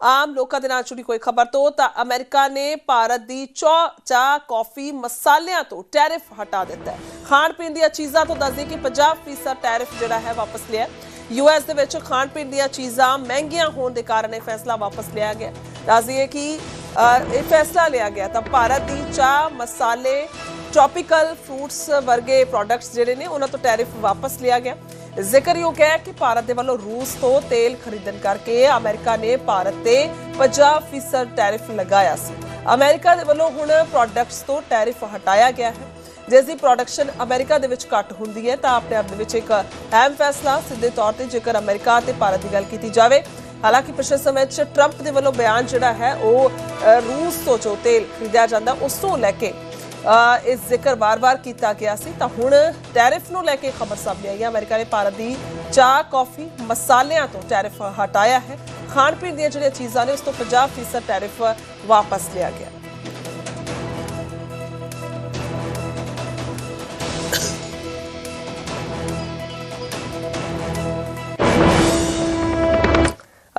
ਆਮ ਲੋਕਾਂ ਦੇ ਨਾਲ ਜੁੜੀ ਕੋਈ ਖਬਰ ਤੋਂ ਤਾਂ ਅਮਰੀਕਾ ਨੇ ਭਾਰਤ ਦੀ ਚਾਹ ਚਾਹ ਕਾਫੀ ਮਸਾਲਿਆਂ ਤੋਂ ਟੈਰਿਫ ਹਟਾ ਦਿੱਤਾ ਹੈ। ਖਾਣ ਪੀਣ ਦੀਆਂ ਚੀਜ਼ਾਂ ਤੋਂ ਦੱਸਦੇ ਕਿ 50% ਟੈਰਿਫ ਜਿਹੜਾ ਹੈ ਵਾਪਸ ਲਿਆ ਯੂਐਸ ਦੇ ਵਿੱਚ ਖਾਣ ਪੀਣ ਦੀਆਂ ਚੀਜ਼ਾਂ ਮਹਿੰਗੀਆਂ ਹੋਣ ਦੇ ਕਾਰਨ ਇਹ ਫੈਸਲਾ ਵਾਪਸ ਲਿਆ ਗਿਆ ਦੱਸਦੀਏ ਕਿ ਇਹ ਫੈਸਲਾ ਲਿਆ ਗਿਆ ਤਾਂ ਭਾਰਤ ਦੀ ਚਾਹ ਮਸਾਲੇ ਟ੍ਰੋਪੀਕਲ ਫਰੂਟਸ ਵਰਗੇ ਪ੍ਰੋਡਕਟਸ ਜਿਹੜੇ ਨੇ ਉਹਨਾਂ ਤੋਂ ਟੈਰਿਫ ਵਾਪਸ ਲਿਆ ਗਿਆ ਜ਼ਿਕਰਯੋਗ ਹੈ ਕਿ ਭਾਰਤ ਦੇ ਵੱਲੋਂ ਰੂਸ ਤੋਂ ਤੇਲ ਖਰੀਦਣ ਕਰਕੇ ਅਮਰੀਕਾ ਨੇ ਭਾਰਤ ਤੇ 50% ਟੈਰਿਫ ਲਗਾਇਆ ਸੀ। ਅਮਰੀਕਾ ਦੇ ਵੱਲੋਂ ਹੁਣ ਪ੍ਰੋਡਕਟਸ ਤੋਂ ਟੈਰਿਫ ਹਟਾਇਆ ਗਿਆ ਹੈ। ਜਿਸ ਦੀ ਪ੍ਰੋਡਕਸ਼ਨ ਅਮਰੀਕਾ ਦੇ ਵਿੱਚ ਘੱਟ ਹੁੰਦੀ ਹੈ, ਤਾਂ ਆਪਣੇ ਆਪ ਦੇ ਵਿੱਚ ਇੱਕ ਅਹਿਮ ਫੈਸਲਾ ਸਿੱਧੇ ਤੌਰ ਤੇ ਜੇਕਰ ਅਮਰੀਕਾ ਤੇ ਭਾਰਤ ਦੀ ਗੱਲ ਕੀਤੀ ਜਾਵੇ। ਹਾਲਾਂਕਿ ਪਿਛਲੇ ਸਮੇਂ 'ਚ ਟਰੰਪ ਦੇ ਵੱਲੋਂ ਬਿਆਨ ਜਿਹੜਾ ਹੈ, ਉਹ ਰੂਸ ਤੋਂ ਜੋ ਤੇਲ ਖਰੀਦਿਆ ਜਾਂਦਾ, ਉਸ ਤੋਂ ਲੈ ਕੇ ਅ, ਇਹ ਜ਼ਿਕਰ ਵਾਰ-ਵਾਰ ਕੀਤਾ ਗਿਆ ਸੀ ਤਾਂ ਹੁਣ ਟੈਰਿਫ ਨੂੰ ਲੈ ਕੇ ਖਬਰ ਸਾਹਮਣੇ ਆਈ ਹੈ। ਅਮਰੀਕਾ ਨੇ ਭਾਰਤ ਦੀ ਚਾਹ ਕਾਫੀ ਮਸਾਲਿਆਂ ਤੋਂ ਟੈਰਿਫ ਹਟਾਇਆ ਹੈ। ਖਾਣ ਪੀਣ ਦੀਆਂ ਜਿਹੜੀਆਂ ਚੀਜ਼ਾਂ ਨੇ ਉਸ ਤੋਂ 50% ਟੈਰਿਫ ਵਾਪਸ ਲਿਆ ਗਿਆ।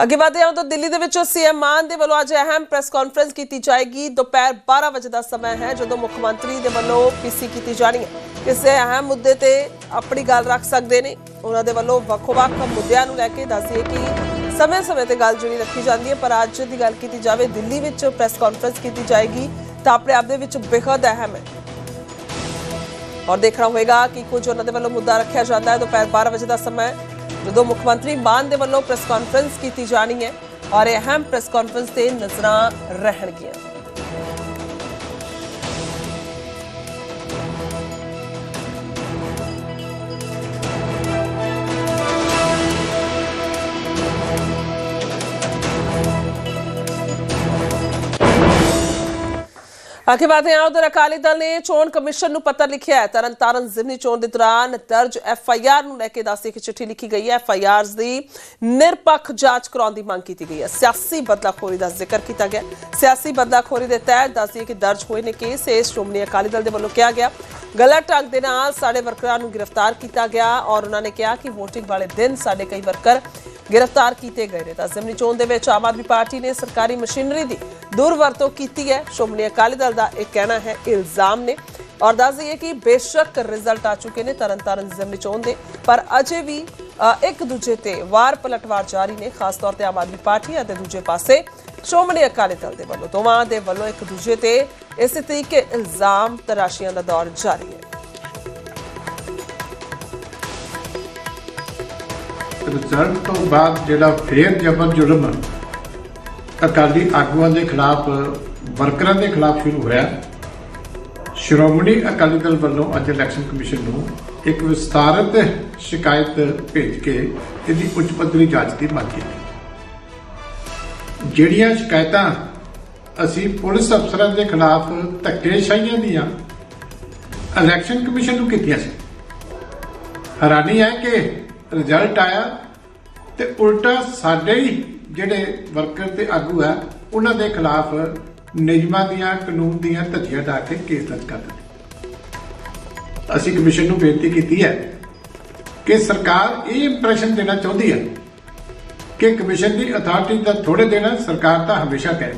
ਅੱਗੇ ਵਧਦੇ ਹਾਂ ਤਾਂ ਦਿੱਲੀ ਦੇ ਵਿੱਚ ਸੀਐਮ ਮਾਨ ਦੇ ਵੱਲੋਂ ਅੱਜ ਅਹਿਮ ਪ੍ਰੈਸ ਕਾਨਫਰੰਸ ਕੀਤੀ ਜਾਏਗੀ। ਦੁਪਹਿਰ 12 ਵਜੇ ਦਾ ਸਮਾਂ ਹੈ ਜਦੋਂ ਮੁੱਖ ਮੰਤਰੀ ਦੇ ਵੱਲੋਂ ਪੀਸੀ ਕੀਤੀ ਜਾਣੀ ਹੈ। ਕਿਸੇ ਅਹਿਮ ਮੁੱਦੇ ਤੇ ਆਪਣੀ ਗੱਲ ਰੱਖ ਸਕਦੇ ਨੇ। ਉਹਨਾਂ ਦੇ ਵੱਲੋਂ ਵੱਖ-ਵੱਖ ਮੁੱਦਿਆਂ ਨੂੰ ਲੈ ਕੇ ਦੱਸਿਏ ਕਿ ਸਮੇਂ-ਸਮੇਂ ਤੇ ਗੱਲ ਜਿਹੜੀ ਰੱਖੀ ਜਾਂਦੀ ਹੈ, ਪਰ ਅੱਜ ਦੀ ਗੱਲ ਕੀਤੀ ਜਾਵੇ, ਦਿੱਲੀ ਵਿੱਚ ਪ੍ਰੈਸ ਕਾਨਫਰੰਸ ਕੀਤੀ ਜਾਏਗੀ ਤਾਂ ਆਪਣੇ ਆਪ ਦੇ ਵਿੱਚ ਬੇहद ਅਹਿਮ ਹੈ। ਔਰ ਦੇਖਣਾ ਹੋਏਗਾ ਕਿ ਕੁਝ ਉਹਨਾਂ ਦੇ ਵੱਲੋਂ ਮੁੱਦਾ ਰੱਖਿਆ ਜਾਂਦਾ ਹੈ। ਦੁਪਹਿਰ 12 ਵਜੇ ਦਾ ਸਮਾਂ ਹੈ। ਜਦੋਂ ਮੁੱਖ ਮੰਤਰੀ ਮਾਨ ਦੇ ਵੱਲੋਂ ਪ੍ਰੈਸ ਕਾਨਫਰੰਸ ਕੀਤੀ ਜਾਣੀ ਹੈ ਔਰ ਇਹ ਅਹਿਮ ਪ੍ਰੈਸ ਕਾਨਫਰੰਸ ਤੇ ਨਜ਼ਰਾਂ ਰਹਿਣਗੀਆਂ। ਆਖਿਰ ਬਾਤ ਹੈ ਉਧਰ ਅਕਾਲੀ ਦਲ ਨੇ ਚੋਣ ਕਮਿਸ਼ਨ ਨੂੰ ਪੱਤਰ ਲਿਖਿਆ ਹੈ। ਤਰਨਤਾਰਨ ਜ਼ਿਮਨੀ ਚੋਣ ਦੇ ਦੌਰਾਨ ਦਰਜ ਐਫ ਆਈ ਆਰ ਨੂੰ ਲੈ ਕੇ ਦੱਸੀ ਕਿ ਚਿੱਠੀ ਲਿਖੀ ਗਈ ਹੈ। ਐਫ ਆਈ ਆਰਸ ਦੀ ਨਿਰਪੱਖ ਜਾਂਚ ਕਰਾਉਣ ਦੀ ਮੰਗ ਕੀਤੀ ਗਈ ਹੈ। ਸਿਆਸੀ ਬਦਲਾਖੋਰੀ ਦਾ ਜ਼ਿਕਰ ਕੀਤਾ ਗਿਆ ਸਿਆਸੀ ਬਦਲਾਖੋਰੀ ਦੇ ਤਹਿਤ ਦੱਸੀ ਕਿ ਦਰਜ ਹੋਏ ਨੇ ਕੇਸ। ਇਸ ਸ਼੍ਰੋਮਣੀ ਅਕਾਲੀ ਦਲ ਦੇ ਵੱਲੋਂ ਕਿਹਾ ਗਿਆ। ਗਲਤ ਢੰਗ ਦੇ ਨਾਲ ਸਾਡੇ ਵਰਕਰਾਂ ਨੂੰ ਗ੍ਰਿਫਤਾਰ ਕੀਤਾ ਗਿਆ ਔਰ ਉਹਨਾਂ ਨੇ ਕਿਹਾ ਕਿ VOTING ਵਾਲੇ ਦਿਨ ਸਾਡੇ ਕਈ ਵਰਕਰ ਗ੍ਰਿਫਤਾਰ ਕੀਤੇ ਗਏ ਨੇ। ਤਾਂ ਜ਼ਿਮਨੀ ਚੋਣ ਦੇ ਵਿੱਚ ਆਮ ਆਦਮੀ ਪਾਰਟੀ ਨੇ ਸਰਕਾਰੀ ਮਸ਼ੀਨਰੀ ਦੀ ਦੁਰਵਰਤੋਂ ਕੀਤੀ ਹੈ। ਸ਼੍ਰੋਮਣੀ ਅਕਾਲੀ ਦਲ ਦਾ ਇਹ ਕਹਿਣਾ ਹੈ, ਇਲਜ਼ਾਮ ਨੇ। ਔਰ ਦੱਸ ਦਈਏ ਕਿ ਬੇਸ਼ੱਕ ਰਿਜ਼ਲਟ ਆ ਚੁੱਕੇ ਨੇ ਤਰਨਤਾਰਨ ਜ਼ਿਮਨੀ ਚੋਣ ਦੇ। ਪਰ ਅਜੇ ਵੀ ਇੱਕ ਦੂਜੇ ਤੇ ਵਾਰ ਪਲਟਵਾਰ ਜਾਰੀ ਨੇ। ਖਾਸ ਤੌਰ ਤੇ ਆਮ ਆਦਮੀ ਪਾਰਟੀ ਅਤੇ ਦੂਜੇ ਪਾਸੇ ਸ਼੍ਰੋਮਣੀ ਅਕਾਲੀ ਦਲ ਦੇ ਵੱਲੋਂ। ਦੋਵਾਂ ਦੇ ਵੱਲੋਂ ਇੱਕ ਦੂਜੇ ਤੇ ਇਸੇ ਤਰੀਕੇ ਇਲਜ਼ਾਮ ਤਰਾਸ਼ੀਆਂ ਦਾ ਦੌਰ ਜਾਰੀ ਹੈ। ਰਿਜ਼ਲਟ ਤੋਂ ਬਾਅਦ ਜਿਹੜਾ ਫੇਰ ਜਬਰ ਜੁਰਮ ਅਕਾਲੀ ਆਗੂਆਂ ਦੇ ਖਿਲਾਫ, ਵਰਕਰਾਂ ਦੇ ਖਿਲਾਫ ਸ਼ੁਰੂ ਹੋਇਆ। ਸ਼੍ਰੋਮਣੀ ਅਕਾਲੀ ਦਲ ਵੱਲੋਂ ਅੱਜ ਇਲੈਕਸ਼ਨ ਕਮਿਸ਼ਨ ਨੂੰ ਇੱਕ ਵਿਸਤਾਰਤ ਸ਼ਿਕਾਇਤ ਭੇਜ ਕੇ ਇਹਦੀ ਉੱਚ ਪੱਧਰੀ ਜਾਂਚ ਦੀ ਮੰਗ ਕੀਤੀ। ਜਿਹੜੀਆਂ ਸ਼ਿਕਾਇਤਾਂ ਅਸੀਂ ਪੁਲਿਸ ਅਫਸਰਾਂ ਦੇ ਖਿਲਾਫ ਧੱਕੇਸ਼ਾਹੀਆਂ ਦੀਆਂ ਇਲੈਕਸ਼ਨ ਕਮਿਸ਼ਨ ਨੂੰ ਕੀਤੀਆਂ ਸੀ। ਹੈਰਾਨੀ ਹੈ ਕਿ ਰਿਜ਼ਲਟ ਆਇਆ ਤੇ ਉਲਟਾ ਸਾਡੇ ਹੀ ਜਿਹੜੇ ਵਰਕਰ ਤੇ ਆਗੂ ਆ, ਉਹਨਾਂ ਦੇ ਖਿਲਾਫ ਨਿਯਮਾਂ ਦੀਆਂ, ਕਾਨੂੰਨ ਦੀਆਂ ਧੱਜੀਆਂ ਡਾ ਕੇ ਕੇਸ ਦਰਜ ਕਰ ਦਿੱਤੇ। ਅਸੀਂ ਕਮਿਸ਼ਨ ਨੂੰ ਬੇਨਤੀ ਕੀਤੀ ਹੈ ਕਿ ਸਰਕਾਰ ਇਹ ਇੰਪ੍ਰੈਸ਼ਨ ਦੇਣਾ ਚਾਹੁੰਦੀ ਹੈ ਕਿ ਕਮਿਸ਼ਨ ਦੀ ਅਥਾਰਟੀ ਦਾ ਥੋੜੇ ਦਿਨ ਸਰਕਾਰ ਤਾਂ ਹਮੇਸ਼ਾ ਕਹੇ